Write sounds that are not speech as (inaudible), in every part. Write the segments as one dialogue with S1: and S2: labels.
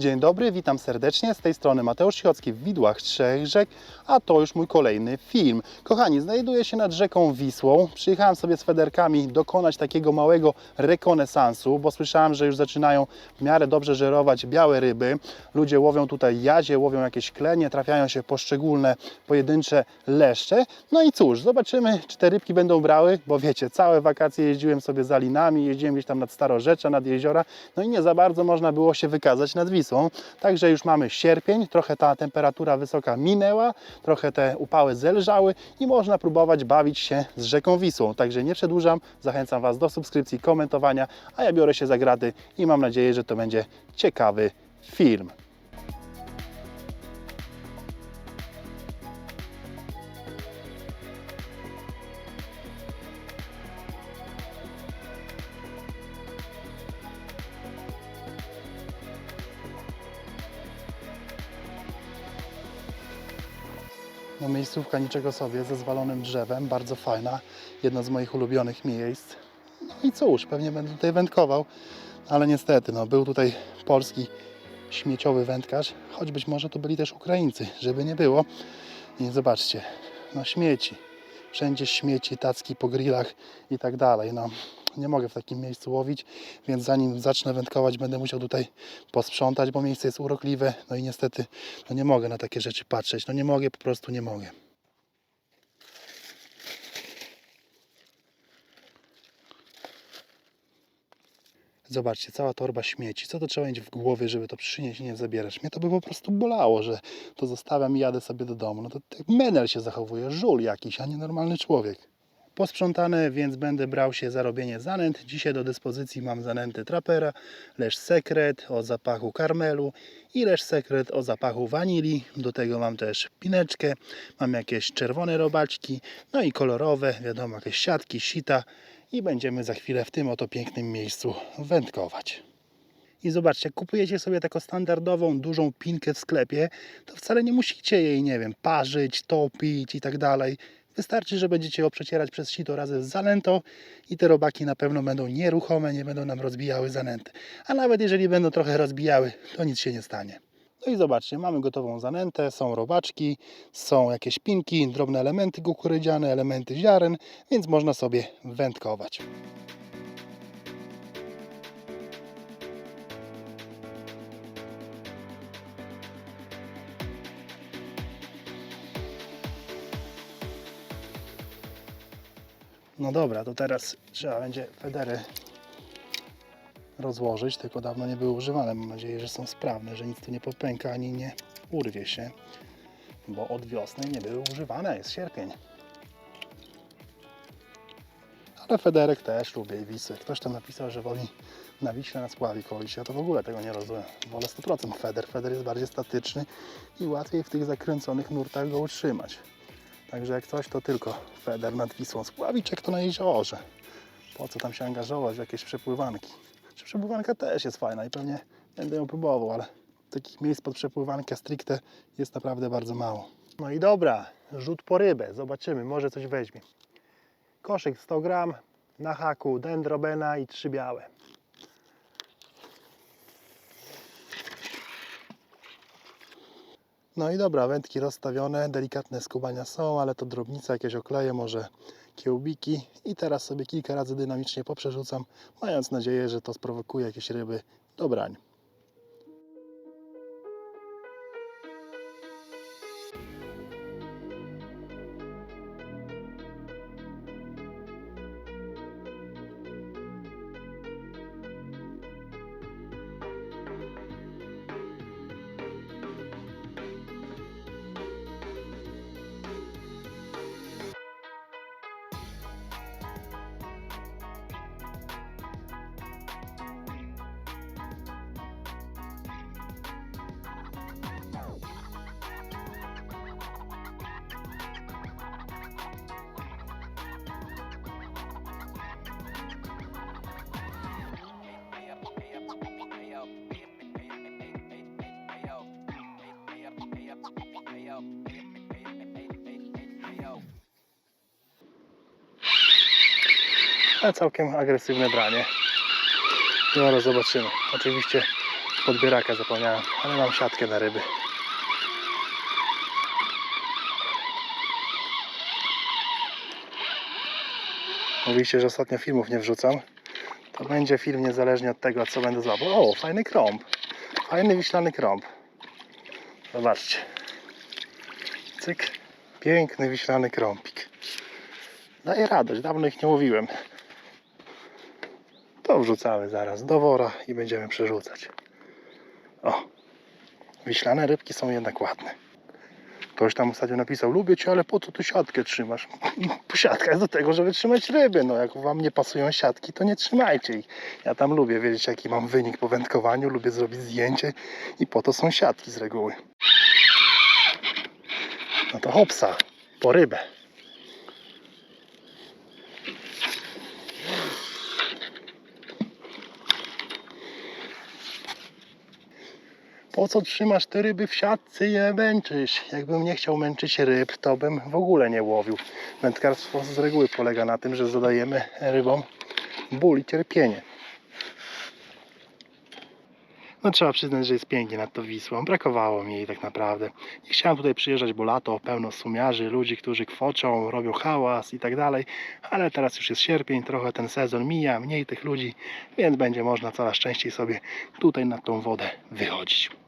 S1: Dzień dobry, witam serdecznie. Z tej strony Mateusz Siocki w Widłach Trzech Rzek, a to już mój kolejny film. Kochani, znajduję się nad rzeką Wisłą. Przyjechałem sobie z federkami dokonać takiego małego rekonesansu, bo słyszałem, że już zaczynają w miarę dobrze żerować białe ryby. Ludzie łowią tutaj jazie, łowią jakieś klenie, trafiają się poszczególne pojedyncze leszcze. No i cóż, zobaczymy, czy te rybki będą brały, bo wiecie, całe wakacje jeździłem sobie za linami, jeździłem gdzieś tam nad Starorzecza, nad jeziora, no i nie za bardzo można było się wykazać nad Wisłą. Także już mamy sierpień, trochę ta temperatura wysoka minęła, trochę te upały zelżały i można próbować bawić się z rzeką Wisłą. Także nie przedłużam, zachęcam Was do subskrypcji, komentowania, a ja biorę się za graty i mam nadzieję, że to będzie ciekawy film. Miejscówka niczego sobie, ze zwalonym drzewem, bardzo fajna, jedno z moich ulubionych miejsc. No i cóż, pewnie będę tutaj wędkował, ale niestety, no, był tutaj polski śmieciowy wędkarz, choć być może to byli też Ukraińcy, żeby nie było. I zobaczcie, no śmieci, wszędzie śmieci, tacki po grillach i tak dalej, no. Nie mogę w takim miejscu łowić, więc zanim zacznę wędkować, będę musiał tutaj posprzątać, bo miejsce jest urokliwe. No i niestety no nie mogę na takie rzeczy patrzeć. No nie mogę, po prostu nie mogę. Zobaczcie, cała torba śmieci. Co to trzeba mieć w głowie, żeby to przynieść i nie zabierać? Mnie to by po prostu bolało, że to zostawiam i jadę sobie do domu. No to jak menel się zachowuje, żul jakiś, a nie normalny człowiek. Posprzątane, więc będę brał się za robienie zanęt. Dzisiaj do dyspozycji mam zanęty trapera, leż sekret o zapachu karmelu i leż sekret o zapachu wanilii. Do tego mam też pineczkę, mam jakieś czerwone robaczki, no i kolorowe, wiadomo, jakieś siatki, sita i będziemy za chwilę w tym oto pięknym miejscu wędkować. I zobaczcie, kupujecie sobie taką standardową, dużą pinkę w sklepie, to wcale nie musicie jej, nie wiem, parzyć, topić i tak dalej. Wystarczy, że będziecie ją przecierać przez sito razem z zanętą i te robaki na pewno będą nieruchome, nie będą nam rozbijały zanęty. A nawet jeżeli będą trochę rozbijały, to nic się nie stanie. No i zobaczcie, mamy gotową zanętę, są robaczki, są jakieś pinki, drobne elementy kukurydziane, elementy ziaren, więc można sobie wędkować. No dobra, to teraz trzeba będzie federy rozłożyć, tylko dawno nie były używane. Mam nadzieję, że są sprawne, że nic tu nie popęka ani nie urwie się, bo od wiosny nie były używane, jest sierpień. Ale federek też lubię i wisy. Ktoś tam napisał, że woli na Wiśle na spławik łowić. Ja to w ogóle tego nie rozumiem. Wolę 100% feder. Feder jest bardziej statyczny i łatwiej w tych zakręconych nurtach go utrzymać. Także jak coś, to tylko feder nad Wisłą. Spławiczek to na jeziorze. Po co tam się angażować w jakieś przepływanki? Czy przepływanka też jest fajna i pewnie będę ją próbował, ale takich miejsc pod przepływankę stricte jest naprawdę bardzo mało. No i dobra, rzut po rybę. Zobaczymy, może coś weźmie. Koszyk 100 gram, na haku dendrobena i trzy białe. No i dobra, wędki rozstawione, delikatne skubania są, ale to drobnica, jakieś okleje, może kiełbiki i teraz sobie kilka razy dynamicznie poprzerzucam, mając nadzieję, że to sprowokuje jakieś ryby do brań. A całkiem agresywne branie. No ale zobaczymy. Oczywiście Podbieraka zapomniałem, ale mam siatkę na ryby. Mówiliście, że ostatnio filmów nie wrzucam. To będzie film niezależnie od tego, co będę złapał. O, fajny krąb. Fajny wiślany krąb. Zobaczcie. Cyk. Piękny wiślany krąpik. Daje radość, dawno ich nie łowiłem. To wrzucamy zaraz do wora i będziemy przerzucać. O, wiślane rybki są jednak ładne. Ktoś tam ostatnio napisał, lubię cię, ale po co tu siatkę trzymasz? (laughs) Siatka jest do tego, żeby trzymać ryby. No jak wam nie pasują siatki, to nie trzymajcie ich. Ja tam lubię wiedzieć, jaki mam wynik po wędkowaniu, lubię zrobić zdjęcie i po to są siatki z reguły. No to hopsa, po rybę. Po co trzymasz te ryby w siatce i je męczysz? Jakbym nie chciał męczyć ryb, to bym w ogóle nie łowił. Wędkarstwo z reguły polega na tym, że zadajemy rybom ból i cierpienie. No trzeba przyznać, że jest pięknie nad tą Wisłą. Brakowało mi jej tak naprawdę. Nie chciałem tutaj przyjeżdżać, bo lato pełno sumiarzy, ludzi, którzy kwoczą, robią hałas i tak dalej. Ale teraz już jest sierpień, trochę ten sezon mija, mniej tych ludzi, więc będzie można coraz częściej sobie tutaj na tą wodę wychodzić.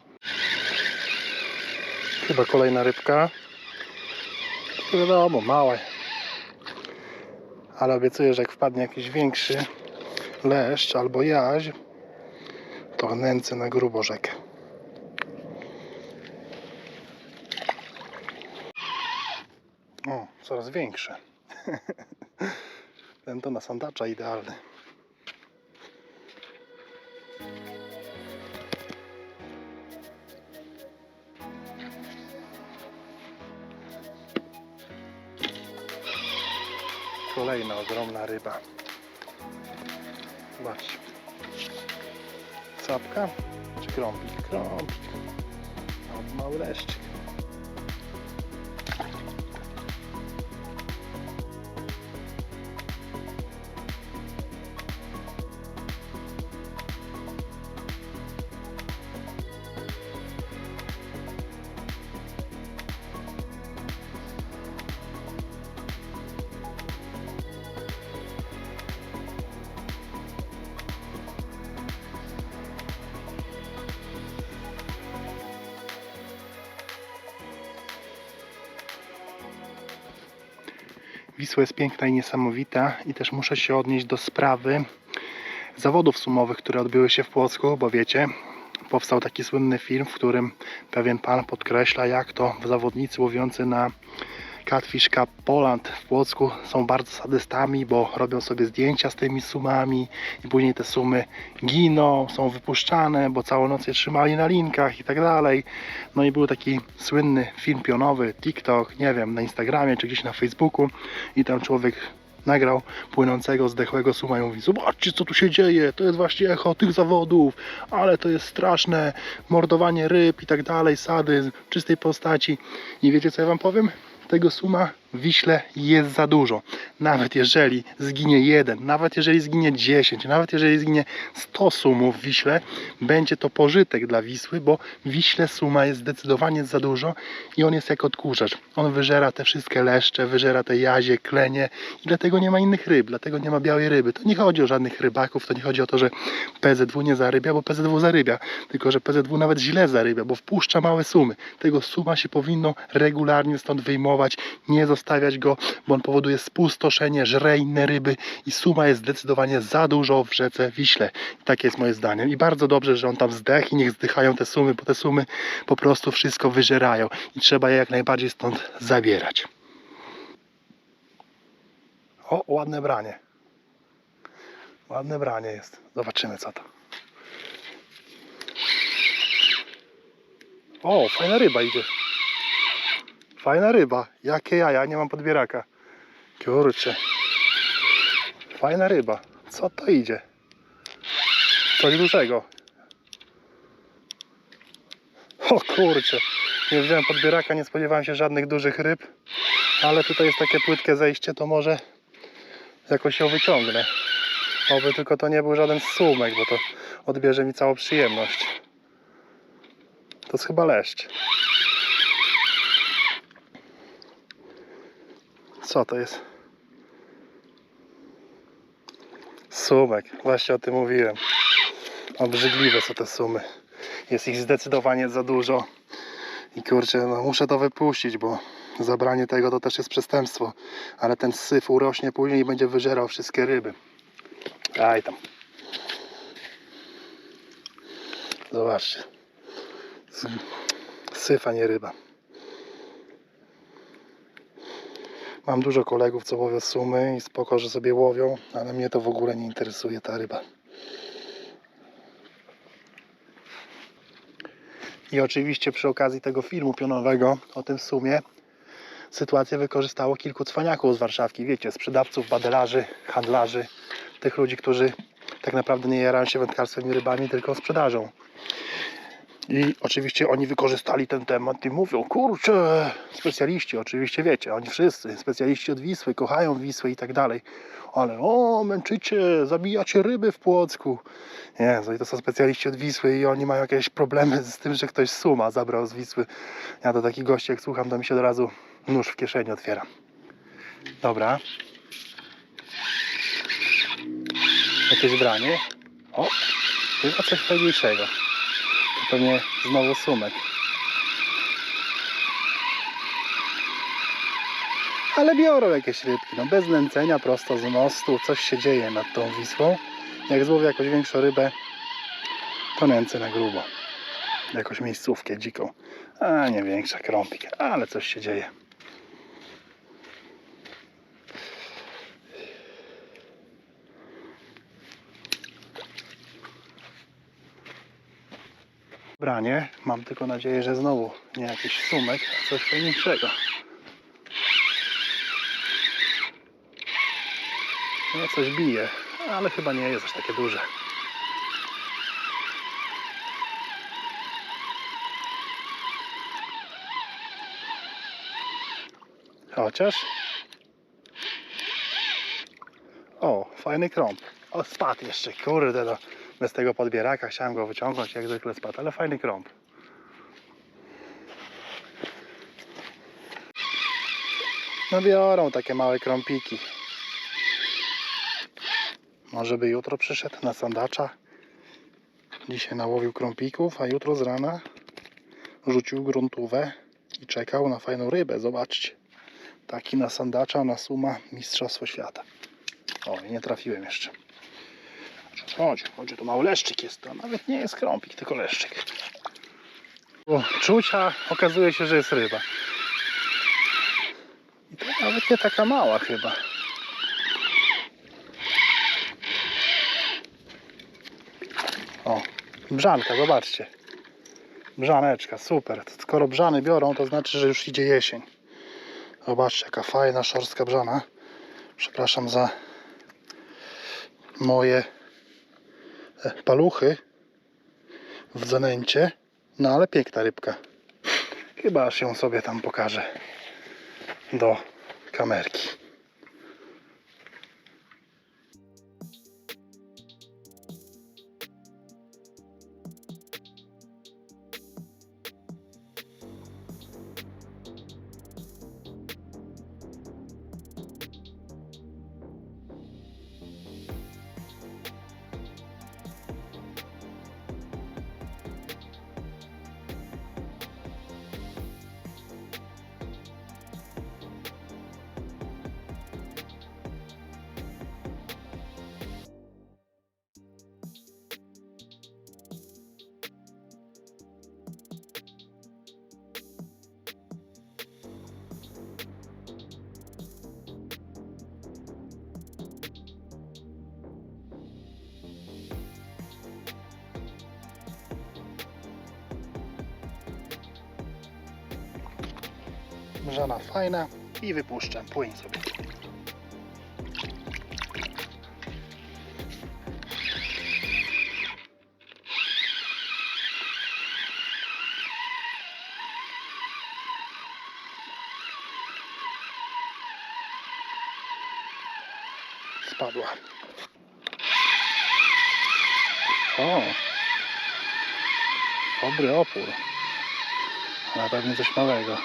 S1: Chyba kolejna rybka. Nie wiadomo, małe. Ale obiecuję, że jak wpadnie jakiś większy leszcz albo jaź, to nęcę na grubo rzekę. O, coraz większe. (laughs) Ten to na sandacza idealny. Kolejna ogromna ryba. Zobaczcie. Capka czy? Krąpik. A mały leszczyk. Wisła jest piękna i niesamowita i też muszę się odnieść do sprawy zawodów sumowych, które odbyły się w Płocku, bo wiecie, powstał taki słynny film, w którym pewien pan podkreśla, jak to zawodnicy łowiący na Catfish Cup Poland w Płocku są bardzo sadystami, bo robią sobie zdjęcia z tymi sumami i później te sumy giną, są wypuszczane, bo całą noc je trzymali na linkach i tak dalej. No i był taki słynny film pionowy, TikTok, nie wiem, na Instagramie czy gdzieś na Facebooku i tam człowiek nagrał płynącego, zdechłego suma i mówi zobaczcie co tu się dzieje, to jest właśnie echo tych zawodów, ale to jest straszne, mordowanie ryb i tak dalej, sadyzm czystej postaci i wiecie co ja wam powiem? Tego suma w Wiśle jest za dużo. Nawet jeżeli zginie jeden, nawet jeżeli zginie 10, nawet jeżeli zginie 100 sumów w Wiśle, będzie to pożytek dla Wisły, bo Wiśle suma jest zdecydowanie za dużo i on jest jak odkurzacz. On wyżera te wszystkie leszcze, wyżera te jazie, klenie i dlatego nie ma innych ryb, dlatego nie ma białej ryby. To nie chodzi o żadnych rybaków, to nie chodzi o to, że PZW nie zarybia, bo PZW zarybia, tylko że PZW nawet źle zarybia, bo wpuszcza małe sumy. Tego suma się powinno regularnie stąd wyjmować, nie zostawiać go, bo on powoduje spustoszenie, żre inne ryby i suma jest zdecydowanie za dużo w rzece Wiśle. Takie jest moje zdanie. I bardzo dobrze, że on tam zdech i niech zdychają te sumy, bo te sumy po prostu wszystko wyżerają i trzeba je jak najbardziej stąd zabierać. O, ładne branie. Ładne branie jest. Zobaczymy co to. O, fajna ryba idzie. Fajna ryba. Jakie jaja, nie mam podbieraka. Kurczę. Fajna ryba. Co to idzie? Coś dużego. O kurczę. Nie wziąłem podbieraka, nie spodziewałem się żadnych dużych ryb. Ale tutaj jest takie płytkie zejście, to może jakoś ją wyciągnę. Oby tylko to nie był żaden sumek, bo to odbierze mi całą przyjemność. To jest chyba leszcz. Co to jest? Sumek, właśnie o tym mówiłem. Obrzydliwe są te sumy. Jest ich zdecydowanie za dużo. I kurczę, no muszę to wypuścić, bo zabranie tego to też jest przestępstwo. Ale ten syf urośnie później i będzie wyżerał wszystkie ryby. Aj tam. Zobaczcie. S- Syf, a nie ryba. Mam dużo kolegów, co łowią sumy i spoko, że sobie łowią, ale mnie to w ogóle nie interesuje ta ryba. I oczywiście przy okazji tego filmu pionowego o tym sumie sytuację wykorzystało kilku cwaniaków z Warszawki, wiecie, sprzedawców, badelarzy, handlarzy, tych ludzi, którzy tak naprawdę nie jarają się wędkarstwem i rybami, tylko sprzedażą. I oczywiście oni wykorzystali ten temat i mówią, kurczę, specjaliści, oczywiście wiecie, oni wszyscy, specjaliści od Wisły, kochają Wisłę i tak dalej. Ale o, męczycie, zabijacie ryby w Płocku. Nie, to są specjaliści od Wisły i oni mają jakieś problemy z tym, że ktoś suma zabrał z Wisły. Ja do takich gości, jak słucham, to mi się od razu nóż w kieszeni otwiera. Dobra. Jakieś branie. O, chyba coś fajniejszego. Pewnie znowu sumek. Ale biorą jakieś rybki, no bez nęcenia, prosto z mostu, coś się dzieje nad tą Wisłą. Jak złowię jakąś większą rybę, to nęcę na grubo. Jakąś miejscówkę dziką. A nie większa, krąpik, ale coś się dzieje. Branie, mam tylko nadzieję, że znowu nie jakiś sumek, coś fajniejszego. No coś bije, ale chyba nie jest aż takie duże. Chociaż. O, fajny krąg. O, spadł jeszcze, kurde, no. Bez tego podbieraka chciałem go wyciągnąć, jak zwykle spadł, ale fajny krąg. No biorą takie małe krąpiki. Może by jutro przyszedł na sandacza. Dzisiaj nałowił krąpików, a jutro z rana rzucił gruntówę i czekał na fajną rybę. Zobaczcie. Taki na sandacza, na suma Mistrzostwo Świata. O, nie trafiłem jeszcze. Chodź, chodź, to mały leszczyk jest. To nawet nie jest krąpik, tylko leszczyk. O, czuć, a okazuje się, że jest ryba. I to nawet nie taka mała chyba. O, brzanka, zobaczcie. Brzaneczka, super. Skoro brzany biorą, to znaczy, że już idzie jesień. Zobaczcie, jaka fajna szorstka brzana. Przepraszam za moje paluchy w zanęcie. No ale piękna rybka. Chyba aż ją sobie tam pokażę do kamerki. Brzana fajna i wypuszczam. Płyń sobie. Spadła. O! Dobry opór. Na pewno coś małego.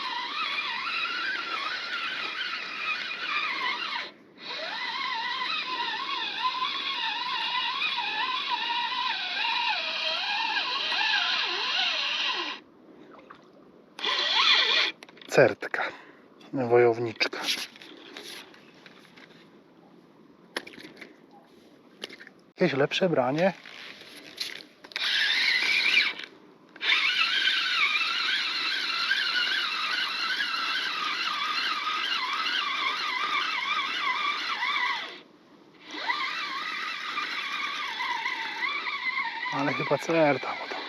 S1: Certka. Wojowniczka. Jakieś lepsze branie? Ale chyba certa, bo to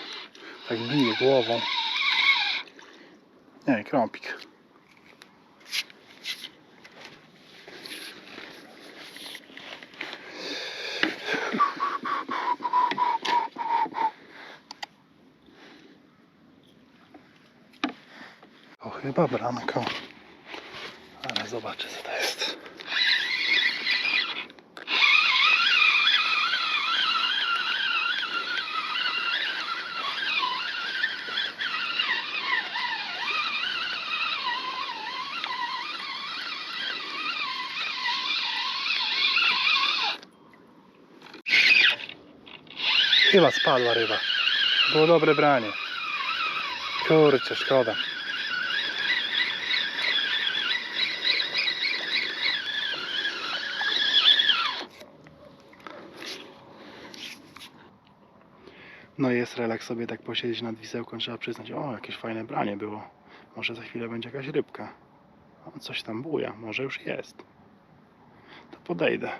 S1: tak bije głową. Nie, krąpik. Chyba bramka. Ale zobaczę co to jest. Chyba spadła ryba. Było dobre branie. Kurczę, szkoda. No jest relaks sobie tak posiedzieć nad wisełką, trzeba przyznać, o jakieś fajne branie było. Może za chwilę będzie jakaś rybka. O, coś tam buja, może już jest. To podejdę.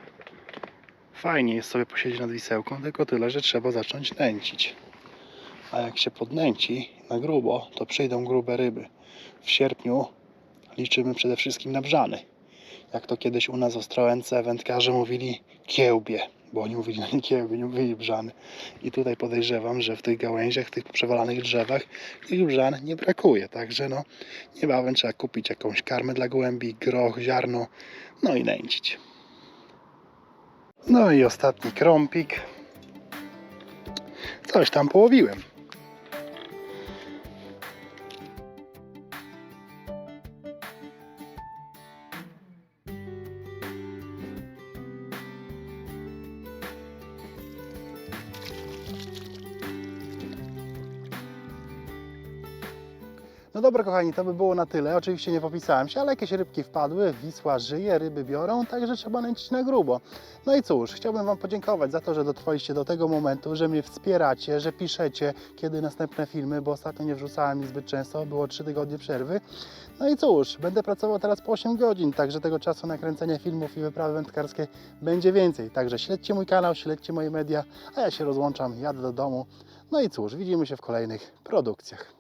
S1: Fajnie jest sobie posiedzieć nad wisełką, tylko tyle, że trzeba zacząć nęcić. A jak się podnęci na grubo, to przyjdą grube ryby. W sierpniu liczymy przede wszystkim na brzany. Jak to kiedyś u nas Ostrołęce wędkarze mówili kiełbie, bo oni mówili na (laughs) nie kiełbie, nie mówili brzany. I tutaj podejrzewam, że w tych gałęziach, w tych przewalanych drzewach tych brzan nie brakuje. Także no, niebawem trzeba kupić jakąś karmę dla gołębi, groch, ziarno, no i nęcić. No i ostatni krąpik. Coś tam połowiłem. No dobra kochani, to by było na tyle. Oczywiście nie popisałem się, ale jakieś rybki wpadły, Wisła żyje, ryby biorą, także trzeba nęcić na grubo. No i cóż, chciałbym Wam podziękować za to, że dotrwaliście do tego momentu, że mnie wspieracie, że piszecie, kiedy następne filmy, bo ostatnio nie wrzucałem ich zbyt często, było 3 tygodnie przerwy. No i cóż, będę pracował teraz po 8 godzin, także tego czasu na kręcenie filmów i wyprawy wędkarskie będzie więcej. Także śledźcie mój kanał, śledźcie moje media, a ja się rozłączam, jadę do domu. No i cóż, widzimy się w kolejnych produkcjach.